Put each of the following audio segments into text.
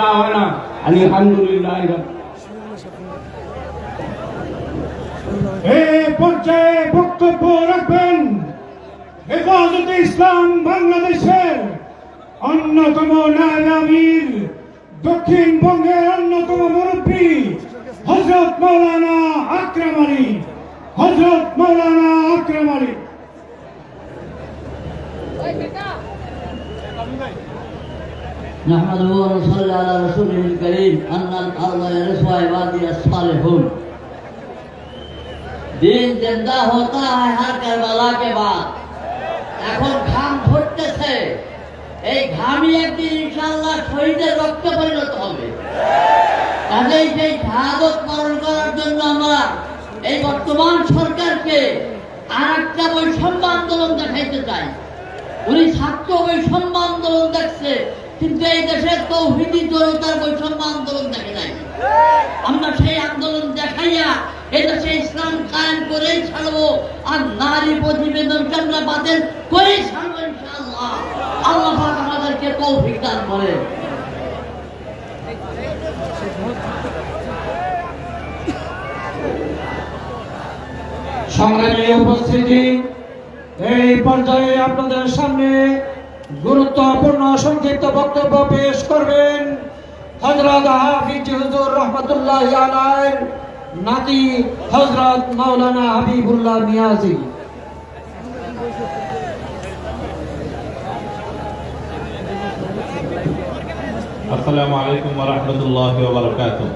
দাওয়ানা আলহামদুলিল্লাহ এ পর্যায়ে বক্তব্য রাখবেন। হেফাজতে ইসলাম বাংলাদেশের অন্যতম নায়ক আমির, দক্ষিণবঙ্গের অন্যতম মুরব্বী হজরত মৌলানা আকরাম আলী। হজরত মৌলানা আকরাম আলী نحمده ونصلي على رسوله الكريم أن الأرض يرثها عبادي الصالحون دین زندہ ہوتا ہے ہر کربلا کے بعد এখন ঘাম ঘটতেছে এই ঘামই একদিন ইনশাআল্লাহ শহীদের রক্তে পরিণত হবে। কাজেই সেই শাহাদত পালন করার জন্য আমরা এই বর্তমান সরকারকে আর একটা বৈষম্য আন্দোলন দেখাইতে চাই। উনি ছাত্র বৈষম্য আন্দোলন দেখছে। কিন্তু এই দেশের তৌহিদি জনতার বৈষম্য আন্দোলন দেখে নাই। আমরা সেই আন্দোলন দেখাইয়া এই দেশে ইসলাম কায়েম করেই ছাড়বো আর নারী প্রতিবেদনকে আমরা বাতিল করেই ছাড়বো ইনশাআল্লাহ। আল্লাহ আমাদেরকে তৌফিক দান করেন। সংগ্রামী উপস্থিতি, এই পর্যায়ে আপনাদের সামনে গুরুত্বপূর্ণ সংক্ষিপ্ত বক্তব্য পেশ করবেন হজরত হাফিজ হুজুর রহমতুল্লাহ আলাইর নাতি হজরত মাওলানা হাবিবুল্লাহ নিয়াজি السلام عليكم ورحمة الله وبركاته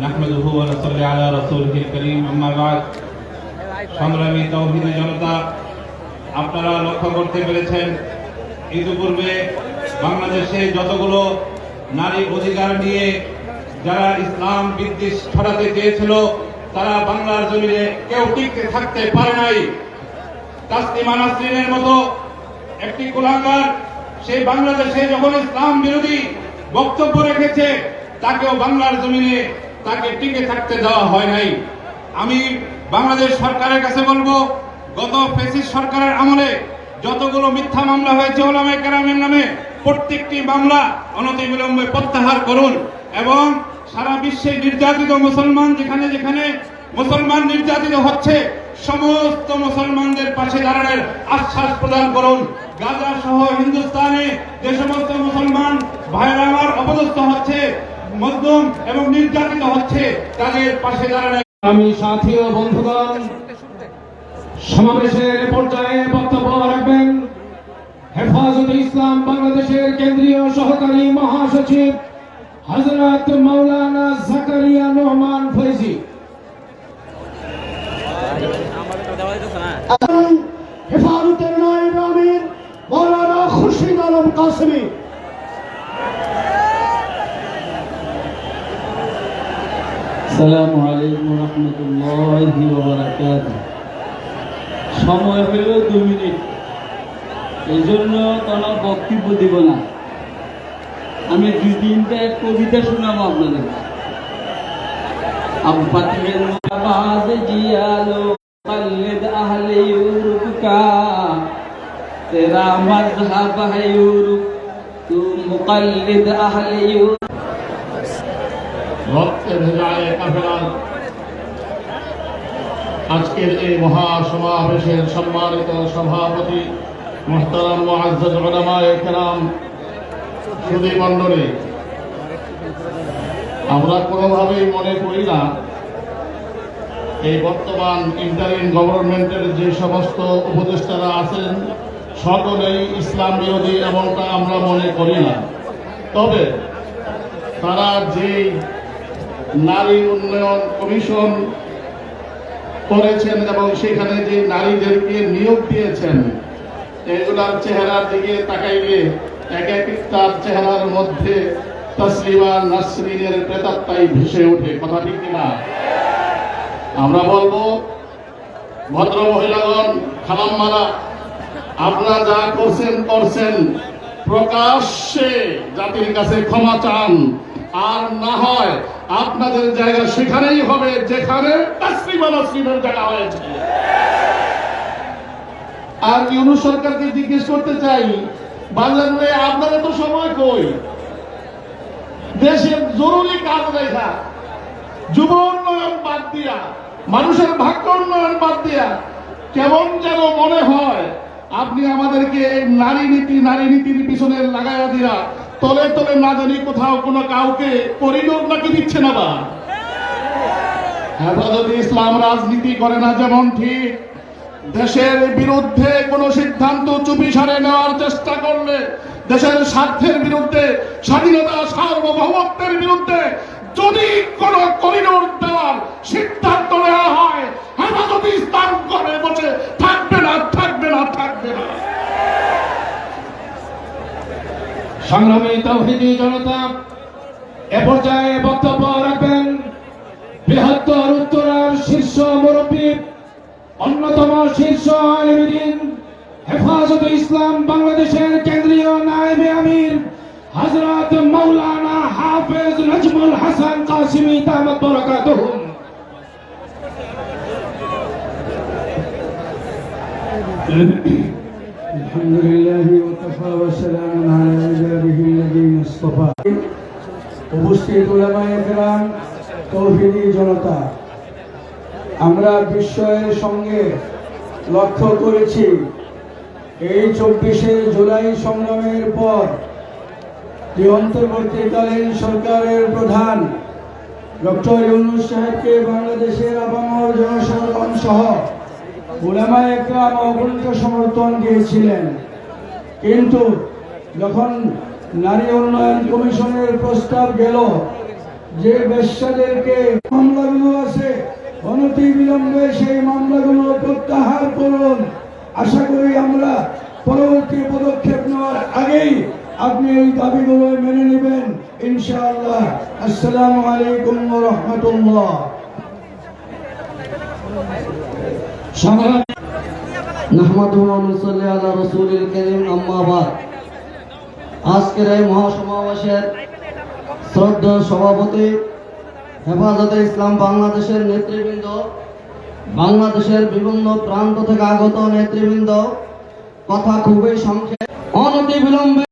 نحمده ونصلي على رسوله الكريم أما بعد সংগ্রামী তৌহিদি জনতা আপনারা লক্ষ্য করতে পেরেছেন ইতিপূর্বে বাংলাদেশে যতগুলো নারী অধিকার নিয়ে যারা ইসলাম বিদ্বেষ ছড়াতে চেয়েছিল, তারা বাংলার জমিনে কেউ টিকতে থাকতে পারে নাই। তাসলিমা নাসরিনের মতো একটি কুলাঙ্গার সেই বাংলাদেশে যখন ইসলাম বিরোধী বক্তব্য রেখেছে, তাকেও বাংলার জমিনে তাকে টিকে থাকতে দেওয়া হয় নাই। আমি বাংলাদেশ সরকারের কাছে বলব, গত ফেসিস সরকারের আমলে যতগুলো মিথ্যা মামলা হয়েছে ওলামে কেরামের নামে, প্রত্যেকটি মামলা অনতিবিলম্বে প্রত্যাহার করুন এবং সারা বিশ্বে নির্যাতিত মুসলমান যেখানে যেখানে মুসলমান নির্যাতিত হচ্ছে, সমস্ত মুসলমানদের পাশে দাঁড়ানোর আশ্বাস প্রদান করুন। গাজা সহ হিন্দুস্তানে যে সমস্ত মুসলমান ভাইরা আমার অপদস্থ হচ্ছে, মজলুম এবং নির্যাতিত হচ্ছে, তাদের পাশে দাঁড়ানোর আমি সাথী ও বন্ধুগণ সমাবেশের পর্যায়ে বক্তব্য রাখবেন হেফাজতে ইসলাম বাংলাদেশের কেন্দ্রীয় সহকারী মহাসচিব হজরত মৌলানা জাকারিয়া নোহমান ফৈজি। হেফাজতের নায়েব আমির মৌলানা খুরশিদ আলম কাসমি। আসসালামু আলাইকুম রহমতুল্লাহি ওয়া সময় হইল দু মিনিট। এই জন্য কোনো বক্তব্য দিব না। আমি দুই তিনটা কবিতা শুনাবো আপনাদের। আব্বাতিয়ের মাবাদ জিয়ালো আহলে তেরা হে তু আহলে আজকের এই মহাসমাবেশের সম্মানিত সভাপতি আমরা কোনোভাবেই মনে করি না এই বর্তমান ইন্টারিম গভর্নমেন্টের যে সমস্ত উপদেষ্টারা আছেন, সকলেই ইসলাম বিরোধী এমনটা আমরা মনে করি না। তবে তারা যেই নারী উন্নয়ন কমিশন করেছেন এবং সেখানে যে নারীদেরকে নিয়োগ দিয়েছেন, এগুলার চেহারার দিকে তাকাইলে এক এক তার চেহারার মধ্যে তসলিমা নাসরিনের প্রেতাত্মাই ভেসে ওঠে। কথা ঠিক কিনা? আমরা বলব, ভদ্র মহিলাগণ, খালাম্মারা, আপনারা যা করছেন করছেন, প্রকাশ্যে জাতির কাছে ক্ষমা চান। আর না হয় আপনাদের জায়গা সেখানেই হবে, যেখানে তাসলিমা নাসরিনের জায়গা হয়েছে। আর ইউনুস সরকারকে জিজ্ঞেস করতে চাই বাংলাদেশে আপনারা তো সময় কই? দেশের জরুরি কাজ রেখা যুব উন্নয়ন বাদ দিয়া, মানুষের ভাগ্য উন্নয়ন বাদ দিয়া, কেমন যেন মনে হয় আপনি আমাদেরকে নারী নীতি, নারী নীতির পিছনে লাগাইয়া দিয়া তলে তলে না জানি কোথাও কোনো কাউকে করিডোর নাকি দিচ্ছে না বা। হেফাজতে ইসলাম রাজনীতি করে না যেমন ঠিক, দেশের বিরুদ্ধে কোনো সিদ্ধান্ত চুপিসারে নেওয়ার চেষ্টা করলে, দেশের স্বার্থের বিরুদ্ধে, স্বাধীনতা সার্বভৌমত্বের বিরুদ্ধে যদি কোনো করিডোর দেওয়ার সিদ্ধান্ত নেওয়া হয় হেফাজতে ইসলাম করে বসে থাকবে না থাকবে না থাকবে না সংগ্রামী তৌহিদি জনতা এ পর্যায়ে বক্তব্য রাখবেন বৃহত্তর উত্তরার শীর্ষ মুরব্বী অন্যতম শীর্ষ আলমদিন হেফাজত ইসলাম বাংলাদেশের কেন্দ্রীয় নায়েবে আমির হযরত মাওলানা হাফেজ নজমুল হাসান কাসিমি দামাত বরকাতুহুম الحمد لله وكفى وسلام على উপস্থিত তৌহিদি জনতা, আমরা বিস্ময়ের সঙ্গে লক্ষ্য করেছি, এই চব্বিশে জুলাই সংগ্রামের পর যে অন্তর্বর্তীকালীন সরকারের প্রধান ডক্টর ইউনুস সাহেবকে বাংলাদেশের আবামর জনসাধারণ সহ ওলামায় একরাম সমর্থন দিয়েছিলেন। কিন্তু যখন নারী উন্নয়ন কমিশনের প্রস্তাব গেল যে বেশ্যাদেরকে মামলাগুলো আছে, অনতি বিলম্বে সেই মামলাগুলো প্রত্যাহার করুন। আশা করি আমরা পরবর্তী পদক্ষেপ নেওয়ার আগেই আপনি এই দাবিগুলো মেনে নেবেন। ইনশাআল্লাহ। আসসালামু আলাইকুম রাহমাতুল্লাহ। নাহমাদুহু ওয়া নুসাল্লি আলা রাসূলিল কারীম, আম্মা বাদ। আজকের এই মহাসমাবেশের শ্রদ্ধা সভাপতি হেফাজতে ইসলাম বাংলাদেশের নেতৃবৃন্দ, বাংলাদেশের বিভিন্ন প্রান্ত থেকে আগত নেতৃবৃন্দ, কথা খুবই সংক্ষেপ। অনতি বিলম্বে